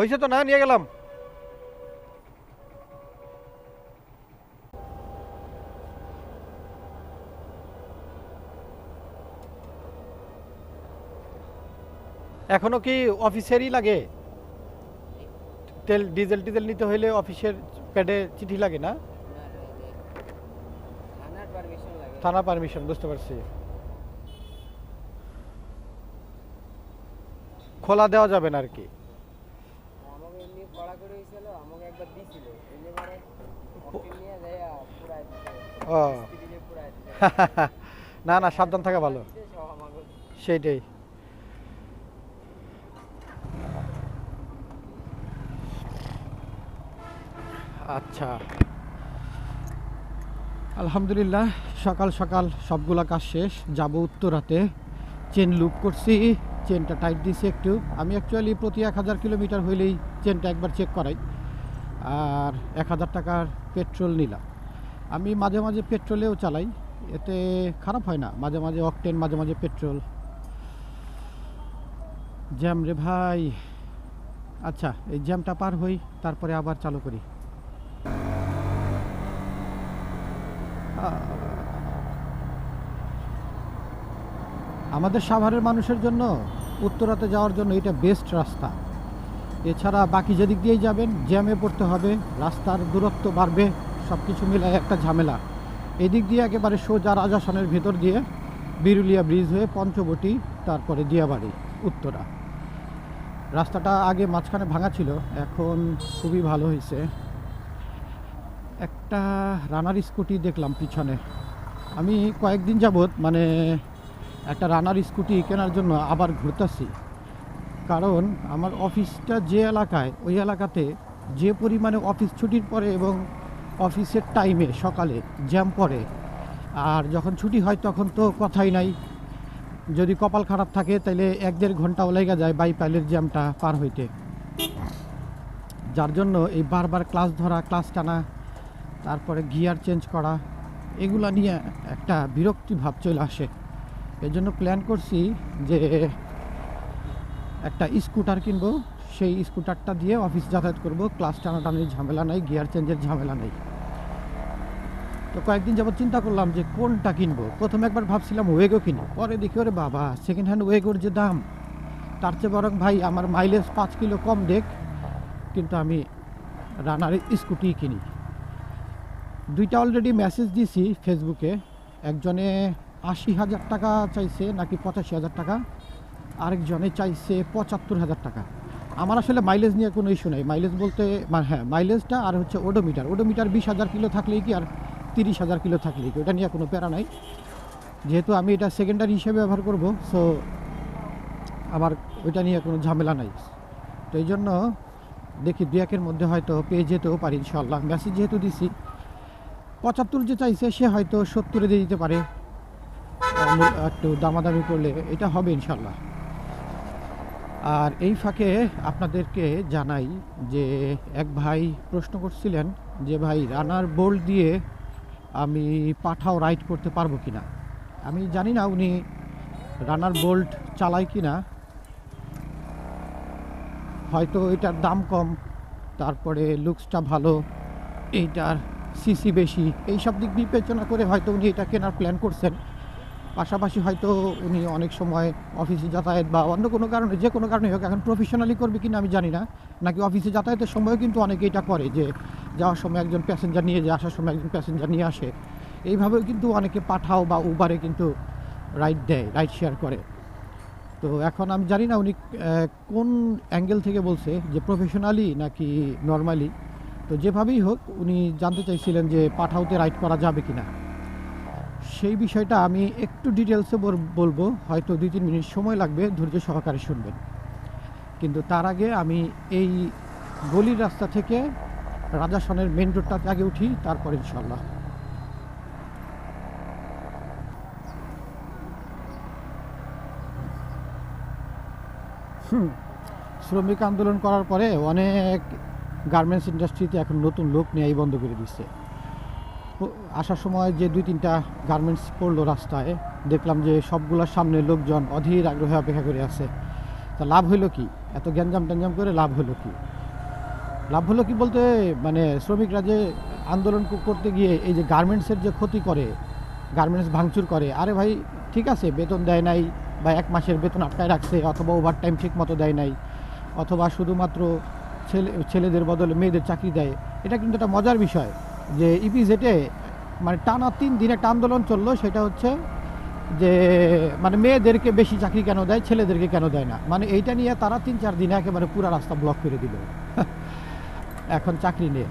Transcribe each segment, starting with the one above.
হয়েছে তো না, নিয়ে গেলাম। এখনও কি অফিসেরই লাগে? তেল, ডিজেল টিজেল নিতে হইলে অফিসের প্যাডে চিঠি লাগে না? থানা পারমিশন, বুঝতে পারছি। খোলা দেওয়া যাবে না আর কি। করে হয়েছিল আমাকে একবার দিছিল। এমনি নিয়ে যাইয়া পুরাই ও। না না সাবধান থাকা ভালো। সেইটাই। আচ্ছা। আলহামদুলিল্লাহ সকাল সকাল সবগুলা কাজ শেষ। যাব উত্তরাতে। চেন লুপ করছি। চেনটা টাইট দিছি একটু। আমি অ্যাকচুয়ালি প্রতি এক হাজার কিলোমিটার হইলেই চেনটা একবার চেক করাই। আর এক হাজার টাকার পেট্রোল নিলাম। আমি মাঝে মাঝে পেট্রোলেও চালাই। এতে খারাপ হয় না। মাঝে মাঝে অকটেন মাঝে মাঝে পেট্রোল জ্যাম রে ভাই। আচ্ছা এই জ্যামটা পার হই, তারপরে আবার চালু করি। আমাদের সাভারের মানুষের জন্য উত্তরাতে যাওয়ার জন্য এটা বেস্ট রাস্তা। এছাড়া বাকি যেদিক দিয়েই যাবেন, জ্যামে পড়তে হবে, রাস্তার দূরত্ব বাড়বে সব কিছু মিলায় একটা ঝামেলা। এদিক দিয়ে একেবারে সোজা রাজাসনের ভেতর দিয়ে বিরুলিয়া ব্রিজ হয়ে পঞ্চবটি, তারপরে দিয়াবাড়ি, উত্তরা। রাস্তাটা আগে মাঝখানে ভাঙা ছিল, এখন খুবই ভালো হয়েছে। একটা রানার স্কুটি দেখলাম পিছনে। আমি কয়েকদিন যাবৎ মানে একটা রানার স্কুটি কেনার জন্য আবার ঘুরতেছি। কারণ আমার অফিসটা যে এলাকায়, ওই এলাকাতে যে পরিমাণে অফিস ছুটির পরে এবং অফিসের টাইমে সকালে জ্যাম পড়ে, আর যখন ছুটি হয় তখন তো কথাই নাই। যদি কপাল খারাপ থাকে তাহলে এক দেড় ঘন্টাও লেগে যায় বাইপাইলের জ্যামটা পার হইতে। যার জন্য এই বারবার ক্লাস ধরা ক্লাস টানা, তারপরে গিয়ার চেঞ্জ করা, এগুলা নিয়ে একটা বিরক্তি ভাব চলে আসে। এর জন্য প্ল্যান করছি যে একটা স্কুটার কিনবো। সেই স্কুটারটা দিয়ে অফিস যাতায়াত করব। ক্লাস টানাটানির ঝামেলা নাই গিয়ার চেঞ্জের ঝামেলা নেই। তো কয়েকদিন যাবত চিন্তা করলাম যে কোনটা কিনবো। প্রথমে একবার ভাবছিলাম ওয়েগো কিনি পরে দেখি, ওরে বাবা সেকেন্ড হ্যান্ড ওয়েগোর যে দাম, তার চেয়ে বরং ভাই আমার মাইলেজ পাঁচ কিলো কম দেখ। কিন্তু আমি রানার স্কুটি কিনি। দুইটা অলরেডি মেসেজ দিয়েছি ফেসবুকে একজনে আশি হাজার টাকা চাইছে নাকি পঁচাশি হাজার টাকা? আরেকজনে চাইছে পঁচাত্তর হাজার টাকা। আমার আসলে মাইলেজ নিয়ে কোনো ইস্যু নেই। মাইলেজ বলতে মানে হ্যাঁ মাইলেজটা আর হচ্ছে ওডোমিটার ওডোমিটার বিশ হাজার কিলো থাকলেই কি আর তিরিশ হাজার কিলো থাকলেই কি? ওটা নিয়ে কোনো প্যারা নাই। যেহেতু আমি এটা সেকেন্ডারি হিসেবে ব্যবহার করব সো আমার ওইটা নিয়ে কোনো ঝামেলা নাই। তো এই জন্য দেখি দু একের মধ্যে হয়তো পেয়ে যেতেও পারি ইনশাল্লাহ মেসেজ যেহেতু দিছি, পঁচাত্তর যে চাইছে সে হয়তো সত্তরে দিয়ে দিতে পারে। একটু দামাদামি করলে এটা হবে ইনশাল্লাহ আর এই ফাঁকে আপনাদেরকে জানাই যে এক ভাই প্রশ্ন করছিলেন যে, ভাই, রানার বোল্ট দিয়ে আমি পাঠাও রাইড করতে পারব কি না আমি জানি না উনি রানার বোল্ট চালায় কি না হয়তো এটার দাম কম, তারপরে লুকসটা ভালো, এইটার সিসি বেশি এই সব দিক বিবেচনা করে হয়তো উনি এটা কেনার প্ল্যান করছেন। পাশাপাশি হয়তো উনি অনেক সময় অফিসে যাতায়াত বা অন্য কোনো কারণে, যে কোনো কারণে হোক, এখন প্রফেশনালি করবে কিনা আমি জানি না। নাকি অফিসে যাতায়াতের সময়ও কিন্তু অনেকে এটা করে যে যাওয়ার সময় একজন প্যাসেঞ্জার নিয়ে যায়, আসার সময় একজন প্যাসেঞ্জার নিয়ে আসে। এইভাবেও কিন্তু অনেকে পাঠাও বা উবারে কিন্তু রাইড দেয় রাইড শেয়ার করে। তো এখন আমি জানি না উনি কোন অ্যাঙ্গেল থেকে বলছে, যে প্রফেশনালি নাকি নর্মালি তো যেভাবেই হোক, উনি জানতে চাইছিলেন যে পাঠাওতে রাইড করা যাবে কিনা। সেই বিষয়টা আমি একটু ডিটেলসে বলব। হয়তো দুই তিন মিনিট সময় লাগবে, ধৈর্য সহকারে শুনবেন। কিন্তু তার আগে আমি এই গলির রাস্তা থেকে রাজাসনের মেন রোডটাতে আগে উঠি, তারপর ইনশাল্লাহ শ্রমিক আন্দোলন করার পরে অনেক গার্মেন্টস ইন্ডাস্ট্রিতে এখন নতুন লোক নেওয়াই বন্ধ করে দিচ্ছে আসার সময় যে দুই তিনটা গার্মেন্টস পড়ল রাস্তায়, দেখলাম যে সবগুলোর সামনে লোকজন অধীর আগ্রহে অপেক্ষা করে আছে। তা লাভ হইল কি? এত গ্যাঞ্জাম ট্যাঞ্জাম করে লাভ হলো কি? লাভ হলো কি বলতে মানে শ্রমিকরা যে আন্দোলন করতে গিয়ে এই যে গার্মেন্টসের যে ক্ষতি করে গার্মেন্টস ভাঙচুর করে, আরে ভাই, ঠিক আছে, বেতন দেয় নাই, বা এক মাসের বেতন আটকায় রাখছে, অথবা ওভার টাইম ঠিক মতো দেয় নাই, অথবা শুধুমাত্র ছেলে ছেলেদের বদলে মেয়েদের চাকরি দেয়, এটা কিন্তু একটা মজার বিষয়। যে ইপিজেটে মানে টানা তিন দিন একটা আন্দোলন চলল, সেটা হচ্ছে যে মানে মেয়েদেরকে বেশি চাকরি কেন দেয়, ছেলেদেরকে কেন দেয় না? মানে এইটা নিয়ে তারা তিন চার দিনে একেবারে পুরো রাস্তা ব্লক করে দিল। এখন চাকরি নিয়ে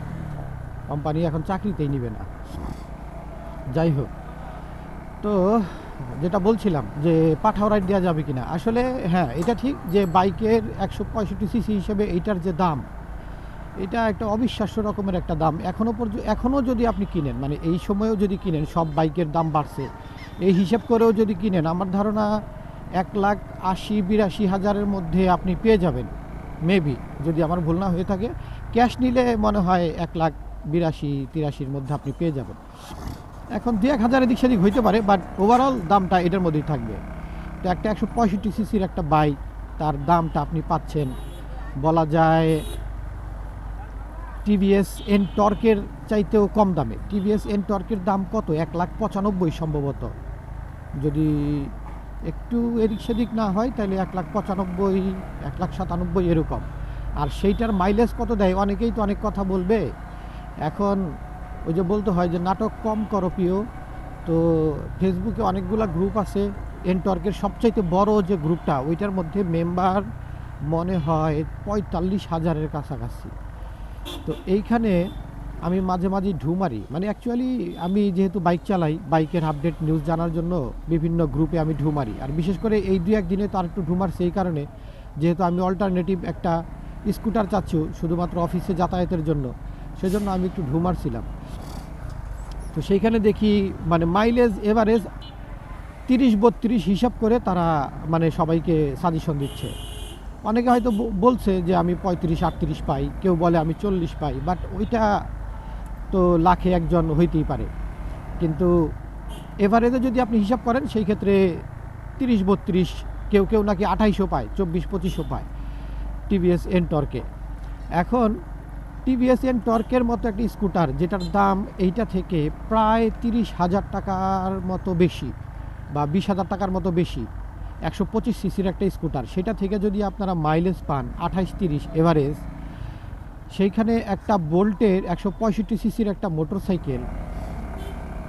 কোম্পানি এখন চাকরিতেই নিবে না। যাই হোক। তো যেটা বলছিলাম যে পাঠাও রাইড দেওয়া যাবে কিনা। আসলে হ্যাঁ এটা ঠিক যে বাইকের একশো পঁয়ষট্টি সিসি হিসেবে এইটার যে দাম এটা একটা অবিশ্বাস্য রকমের একটা দাম। এখনও পর্যন্ত এখনও যদি আপনি কিনেন মানে এই সময়েও যদি কিনেন, সব বাইকের দাম বাড়ছে। এই হিসাব করেও যদি কিনেন, আমার ধারণা এক লাখ আশি, বিরাশি হাজারের মধ্যে আপনি পেয়ে যাবেন। মেবি যদি আমার ভুল না হয়ে থাকে। ক্যাশ নিলে মনে হয় এক লাখ বিরাশি, তিরাশির মধ্যে আপনি পেয়ে যাবেন। এখন দু, এক হাজার এদিক সেদিক হইতে পারে বাট ওভারঅল দামটা এটার মধ্যেই থাকবে। তো একটা একশো পঁয়ষট্টি সিসির একটা বাইক তার দামটা আপনি পাচ্ছেন, বলা যায় টিভিএস এন টর্কের চাইতেও কম দামে। টিভিএস এন টর্কের দাম কত? এক লাখ পঁচানব্বই সম্ভবত। যদি একটু এদিক সেদিক না হয়, তাহলে এক লাখ পঁচানব্বই, এক লাখ সাতানব্বই এরকম। আর সেইটার মাইলেজ কত দেয়? অনেকেই তো অনেক কথা বলবে। এখন ওই যে বলতে হয় যে নাটক কম করো প্রিয় তো ফেসবুকে অনেকগুলো গ্রুপ আছে। এনটর্কের সবচাইতে বড় যে গ্রুপটা, ওইটার মধ্যে মেম্বার মনে হয় পঁয়তাল্লিশ হাজারের কাছাকাছি। তো এইখানে আমি মাঝে মাঝে ঢু মারি। মানে অ্যাকচুয়ালি আমি যেহেতু বাইক চালাই বাইকের আপডেট নিউজ জানার জন্য বিভিন্ন গ্রুপে আমি ঢু মারি। আর বিশেষ করে এই দু একদিনে তো আর একটু ঢু মারছে এই কারণে, যেহেতু আমি অল্টারনেটিভ একটা স্কুটার চাচ্ছি শুধুমাত্র অফিসে যাতায়াতের জন্য, সেজন্য আমি একটু ঢু মারছিলাম। তো সেইখানে দেখি মানে মাইলেজ এভারেজ তিরিশ বত্রিশ হিসাব করে তারা মানে সবাইকে সাজেশন দিচ্ছে। অনেকে হয়তো বলছে যে আমি পঁয়ত্রিশ, আটত্রিশ পাই, কেউ বলে আমি চল্লিশ পাই বাট ওইটা তো লাখে একজন হইতেই পারে। কিন্তু এভারেজে যদি আপনি হিসাব করেন, সেই ক্ষেত্রে তিরিশ, বত্রিশ, কেউ কেউ নাকি আঠাইশও পায়, চব্বিশ, পঁচিশও পায় টিভিএস এন টর্কে এখন টিভিএস এন টর্কের মতো একটি স্কুটার, যেটার দাম এইটা থেকে প্রায় তিরিশ হাজার টাকার মতো বেশি বা বিশ হাজার টাকার মতো বেশি একশো পঁচিশ সিসির একটা স্কুটার। সেটা থেকে যদি আপনারা মাইলেজ পান, আঠাইশ তিরিশ এভারেজ সেইখানে একটা বোল্টের একশো পঁয়ষট্টি সিসির একটা মোটরসাইকেল।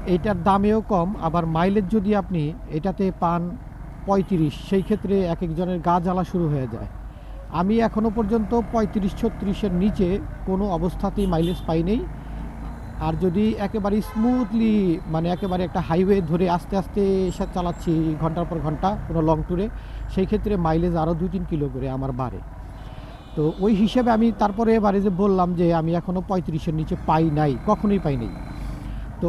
এইটার দামেও কম, আবার মাইলেজ যদি আপনি এটাতে পান পঁয়ত্রিশ, সেই ক্ষেত্রে এক একজনের গা জ্বালা শুরু হয়ে যায়। আমি এখনও পর্যন্ত পঁয়ত্রিশ ছত্রিশের নিচে কোনো অবস্থাতেই মাইলেজ পাইনি। আর যদি একেবারে স্মুথলি মানে একেবারে একটা হাইওয়ে ধরে আস্তে আস্তে এসে চালাচ্ছি ঘণ্টার পর ঘণ্টা কোনো লং ট্যুরে সেই ক্ষেত্রে মাইলেজ আরও দু তিন কিলো করে আমার বাড়ে। তো ওই হিসেবে আমি তারপরে এবারে যে বললাম যে আমি এখনও পঁয়ত্রিশের নিচে পাই নাই, কখনোই পাই নাই। তো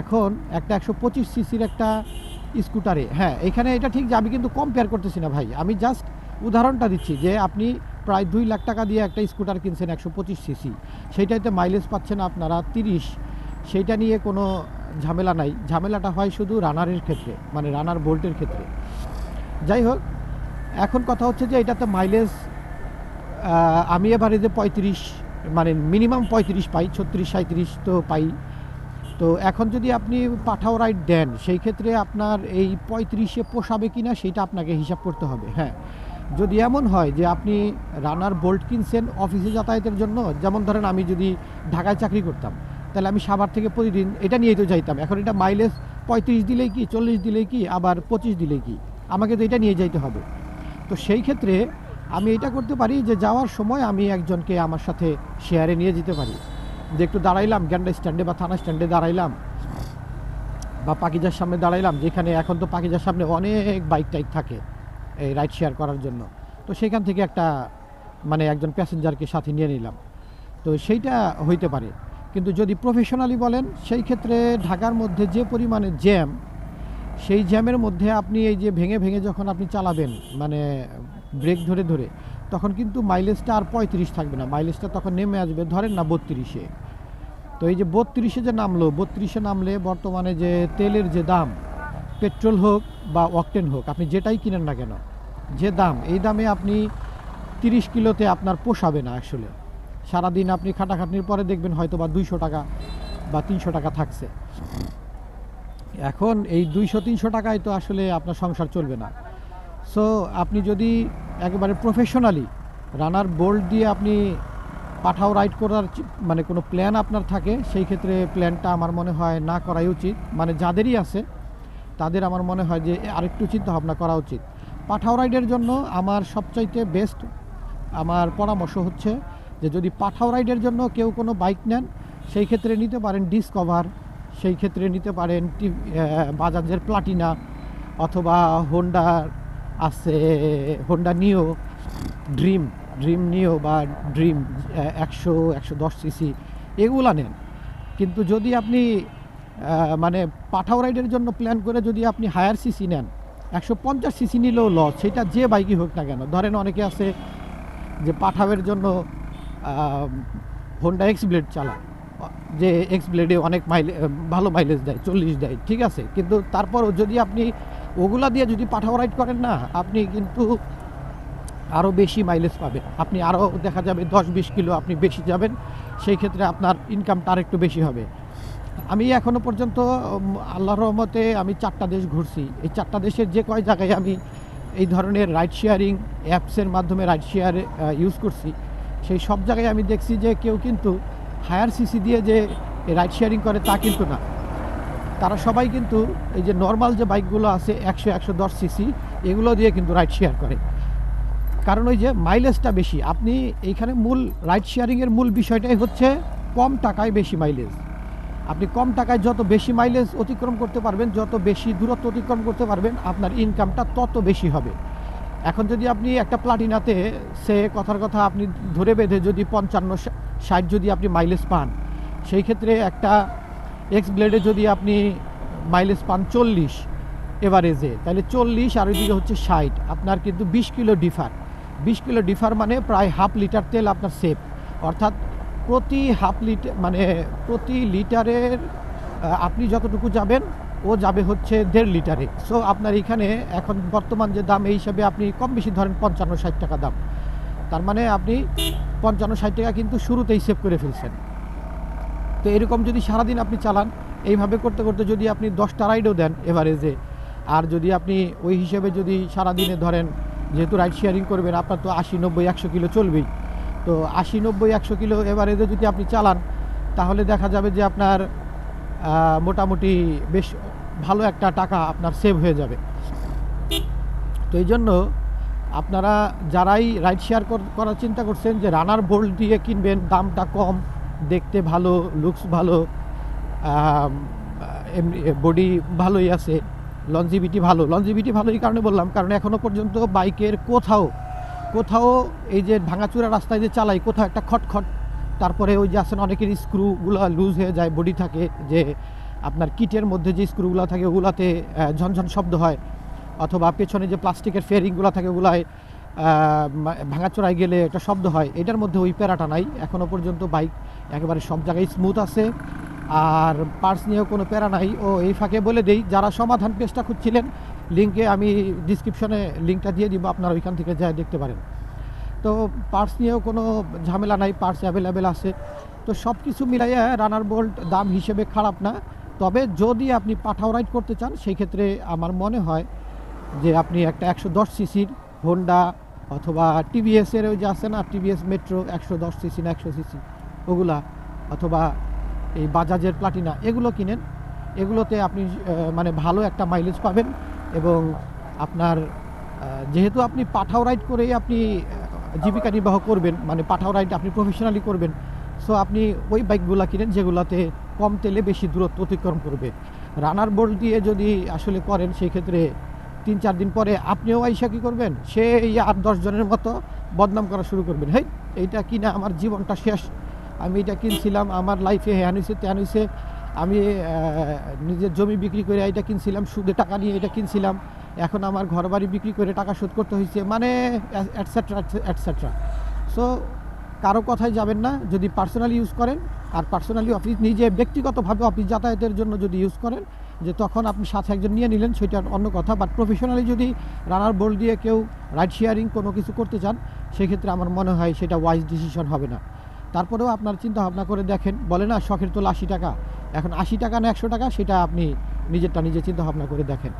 এখন একটা একশো পঁচিশ সিসির একটা স্কুটারে হ্যাঁ এখানে এটা ঠিক যে আমি কিন্তু কম্পেয়ার করতেছি না ভাই। আমি জাস্ট উদাহরণটা দিচ্ছি যে আপনি প্রায় দুই লাখ টাকা দিয়ে একটা স্কুটার কিনছেন একশো পঁচিশ সিসি। সেইটাতে মাইলেজ পাচ্ছেন আপনারা তিরিশ। সেইটা নিয়ে কোনো ঝামেলা নাই। ঝামেলাটা হয় শুধু রানারের ক্ষেত্রে মানে রানার বোল্টের ক্ষেত্রে। যাই হোক, এখন কথা হচ্ছে যে এটাতে মাইলেজ আমি এবারে যে পঁয়ত্রিশ মানে মিনিমাম পঁয়ত্রিশ পাই, ছত্রিশ সাঁত্রিশ তো পাই। তো এখন যদি আপনি পাঠাও রাইড দেন, সেই ক্ষেত্রে আপনার এই পঁয়ত্রিশে পোষাবে কিনা সেটা আপনাকে হিসাব করতে হবে। হ্যাঁ যদি এমন হয় যে আপনি রানার বোল্ট কিনছেন অফিসে যাতায়াতের জন্য, যেমন ধরেন আমি যদি ঢাকায় চাকরি করতাম, তাহলে আমি সাভার থেকে প্রতিদিন এটা নিয়েই তো যাইতাম। এখন এটা মাইলেজ পঁয়ত্রিশ দিলেই কি, চল্লিশ দিলেই কি, আবার পঁচিশ দিলেই কি? আমাকে তো এটা নিয়ে যাইতে হবে। তো সেই ক্ষেত্রে আমি এটা করতে পারি যে যাওয়ার সময় আমি একজনকে আমার সাথে শেয়ারে নিয়ে যেতে পারি। যে একটু দাঁড়াইলাম, গ্যান্ডা স্ট্যান্ডে বা থানা স্ট্যান্ডে দাঁড়াইলাম, বা পাকিজার সামনে দাঁড়াইলাম, যেখানে এখন তো পাকিজার সামনে অনেক বাইক টাইক থাকে। এই রাইড শেয়ার করার জন্য। তো সেখান থেকে একটা মানে একজন প্যাসেঞ্জারকে সাথে নিয়ে নিলাম। তো সেইটা হইতে পারে। কিন্তু যদি প্রফেশনালি বলেন, সেই ক্ষেত্রে ঢাকার মধ্যে যে পরিমাণে জ্যাম সেই জ্যামের মধ্যে আপনি এই যে ভেঙে ভেঙে যখন আপনি চালাবেন মানে ব্রেক ধরে ধরে, তখন কিন্তু মাইলেজটা আর পঁয়ত্রিশ থাকবে না। মাইলেজটা তখন নেমে আসবে, ধরেন না, বত্রিশে। তো এই যে বত্রিশে যে নামলো, বত্রিশে নামলে বর্তমানে যে তেলের যে দাম পেট্রোল হোক বা অকটেন হোক, আপনি যেটাই কিনেন না কেন, যে দাম, এই দামে আপনি তিরিশ কিলোতে আপনার পোষাবে না আসলে। সারাদিন আপনি খাটাখাটনির পরে দেখবেন হয়তো বা দুইশো টাকা বা তিনশো টাকা থাকছে। এখন এই দুইশো, তিনশো টাকায় তো আসলে আপনার সংসার চলবে না। সো আপনি যদি একেবারে প্রফেশনালি রানার বোল্ট দিয়ে আপনি পাঠাও রাইড করার মানে কোনো প্ল্যান আপনার থাকে, সেই ক্ষেত্রে প্ল্যানটা আমার মনে হয় না করাই উচিত। মানে যাদেরই আছে তাদের আমার মনে হয় যে আরেকটু চিন্তা ভাবনা করা উচিত। পাঠাও রাইডের জন্য আমার সবচাইতে বেস্ট আমার পরামর্শ হচ্ছে যে যদি পাঠাও রাইডের জন্য কেউ কোনো বাইক নেন, সেই ক্ষেত্রে নিতে পারেন ডিসকভার, সেই ক্ষেত্রে নিতে পারেন বাজাজের প্লাটিনা অথবা হোন্ডার আছে, হোন্ডা নিও, ড্রিম ড্রিম নিও বা ড্রিম একশো একশো দশ সিসি, এগুলা নেন। কিন্তু যদি আপনি মানে পাঠাও রাইডের জন্য প্ল্যান করে যদি আপনি হায়ার সিসি নেন, একশো পঞ্চাশ সিসি নিলেও লস সেটা যে বাইকই হোক না কেন। ধরেন অনেকে আছে যে পাঠাওয়ের জন্য হোন্ডা এক্স ব্লেড চালায়, যে এক্স ব্লেডে অনেক মাইলে ভালো মাইলেজ দেয়, চল্লিশ দেয়, ঠিক আছে? কিন্তু তারপরও যদি আপনি ওগুলা দিয়ে যদি পাঠাও রাইড করেন না, আপনি কিন্তু আরও বেশি মাইলেজ পাবেন। আপনি আরও দেখা যাবে দশ বিশ কিলো আপনি বেশি যাবেন, সেই ক্ষেত্রে আপনার ইনকামটা আর একটু বেশি হবে। আমি এখনও পর্যন্ত উম, আল্লাহর রহমতে আমি চারটা দেশ ঘুরছি। এই চারটা দেশের যে কয় জায়গায় আমি এই ধরনের রাইড শেয়ারিং অ্যাপসের মাধ্যমে রাইড শেয়ার ইউজ করছি সেই সব জায়গায় আমি দেখছি যে কেউ কিন্তু হায়ার সিসি দিয়ে যে রাইড শেয়ারিং করে তা কিন্তু না। তারা সবাই কিন্তু এই যে নর্মাল যে বাইকগুলো আছে একশো একশো দশ সিসি এগুলো দিয়ে কিন্তু রাইড শেয়ার করে। কারণ ওই যে মাইলেজটা বেশি। আপনি এইখানে মূল রাইড শেয়ারিংয়ের মূল বিষয়টাই হচ্ছে কম টাকায় বেশি মাইলেজ আপনি কম টাকায় যত বেশি মাইলেজ অতিক্রম করতে পারবেন, যত বেশি দূরত্ব অতিক্রম করতে পারবেন, আপনার ইনকামটা তত বেশি হবে। এখন যদি আপনি একটা প্লাটিনাতে সে কথার কথা আপনি ধরে বেঁধে যদি পঞ্চান্ন ষাট যদি আপনি মাইলেজ পান, সেই ক্ষেত্রে একটা এক্স ব্লেডে যদি আপনি মাইলেজ পান চল্লিশ এভারেজে তাহলে চল্লিশ আর ওইদিকে হচ্ছে ষাট। আপনার কিন্তু বিশ কিলো ডিফার বিশ কিলো ডিফার মানে প্রায় হাফ লিটার তেল আপনার সেভ অর্থাৎ প্রতি হাফ লিটার মানে প্রতি লিটারের আপনি যতটুকু যাবেন, ও যাবে হচ্ছে দেড় লিটারে। সো আপনার এখানে এখন বর্তমান যে দাম, এই হিসাবে আপনি কম বেশি ধরেন পঞ্চান্ন ষাট টাকা দাম। তার মানে আপনি পঞ্চান্ন ষাট টাকা কিন্তু শুরুতেই সেভ করে ফেলছেন। তো এরকম যদি সারাদিন আপনি চালান, এইভাবে করতে করতে যদি আপনি দশটা রাইডও দেন এভারেজে আর যদি আপনি ওই হিসেবে যদি সারাদিনে ধরেন, যেহেতু রাইড শেয়ারিং করবেন, আপনার তো আশি, নব্বই, একশো কিলো চলবেই। তো আশি, নব্বই, একশো কিলো এভারেজে যদি আপনি চালান, তাহলে দেখা যাবে যে আপনার মোটামুটি বেশ ভালো একটা টাকা আপনার সেভ হয়ে যাবে। তো এই জন্য আপনারা যারাই রাইড শেয়ার করার চিন্তা করছেন যে রানার বোল্ট দিয়ে কিনবেন, দামটা কম, দেখতে ভালো লুকস ভালো বডি ভালোই আছে লঞ্জিভিটি ভালো। লঞ্জিভিটি ভালো এই কারণে বললাম, কারণ এখনও পর্যন্ত বাইকের কোথাও কোথাও এই যে ভাঙাচুরা রাস্তায় যে চালাই কোথাও একটা খটখট। তারপরে ওই যে আসেন অনেকের স্ক্রুগুলো লুজ হয়ে যায়, বডি থাকে যে আপনার কিটের মধ্যে যে স্ক্রুগুলো থাকে, ওগুলাতে ঝনঝন শব্দ হয়। অথবা পেছনে যে প্লাস্টিকের ফেয়ারিংগুলো থাকে, ওগুলায় ভাঙাচোরায় গেলে একটা শব্দ হয়। এটার মধ্যে ওই প্যারাটা নাই। এখনও পর্যন্ত বাইক একেবারে সব জায়গায় স্মুথ আছে। আর পার্স নিয়েও কোনো প্যারা নাই। ও এই ফাঁকে বলে দেই, যারা সমাধান পেজটা খুঁজছিলেন লিঙ্কে আমি ডিসক্রিপশনে লিঙ্কটা দিয়ে দিব, আপনারা ওইখান থেকে যা দেখতে পারেন। তো পার্টস নিয়েও কোনো ঝামেলা নাই পার্টস অ্যাভেলেবেল আছে। তো সব কিছু মিলাইয়া রানার বোল্ট দাম হিসেবে খারাপ না। তবে যদি আপনি পাঠাও রাইড করতে চান, সেই ক্ষেত্রে আমার মনে হয় যে আপনি একটা একশো দশ সিসির হোন্ডা অথবা টিভিএসের ওই যে আছে না টিভিএস মেট্রো একশো দশ সিসি না, একশো সিসি ওগুলা, অথবা এই বাজাজের প্লাটিনা এগুলো কিনেন। এগুলোতে আপনি মানে ভালো একটা মাইলেজ পাবেন। এবং আপনার যেহেতু আপনি পাঠাও রাইড করেই আপনি জীবিকা নির্বাহ করবেন মানে পাঠাও রাইড আপনি প্রফেশনালি করবেন সো আপনি ওই বাইকগুলো কিনেন যেগুলোতে কম তেলে বেশি দূরত্ব অতিক্রম করবে। রানার বোল্ট দিয়ে যদি আসলে করেন সেই ক্ষেত্রে তিন চার দিন পরে আপনিও আইসা কী করবেন? সে এই আট দশ জনের মতো বদনাম করা শুরু করবেন। হেই, এইটা কিনা আমার জীবনটা শেষ। আমি এটা কিনছিলাম, আমার লাইফে হ্যান হয়েছে ত্যান হয়েছে আমি নিজের জমি বিক্রি করে এটা কিনছিলাম, সুদে টাকা নিয়ে এটা কিনছিলাম। এখন আমার ঘর বাড়ি বিক্রি করে টাকা শোধ করতে হয়েছে মানে অ্যাটসেট্রা অ্যাটসেট্রা সো কারও কথায় যাবেন না, যদি পার্সোনালি ইউজ করেন, আর পার্সোনালি অফিস নিজে ব্যক্তিগতভাবে অফিস যাতায়াতের জন্য যদি ইউজ করেন, যে তখন আপনি সাথে একজন নিয়ে নিলেন সেটা অন্য কথা। বাট প্রফেশনালি যদি রানার বোল্ড দিয়ে কেউ রাইড শেয়ারিং কোনো কিছু করতে চান, সেক্ষেত্রে আমার মনে হয় সেটা ওয়াইজ ডিসিশন হবে না। তারপরেও আপনার চিন্তা ভাবনা করে দেখেন, বলে না, শখের তোলা আশি টাকা। এখন আশি টাকা না একশো টাকা, সেটা আপনি নিজেরটা নিজে চিন্তা ভাবনা করে দেখেন।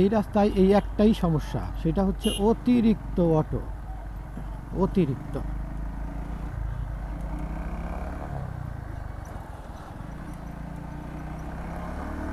এই রাস্তায় এই একটাই সমস্যা, সেটা হচ্ছে অতিরিক্ত অটো। অতিরিক্ত।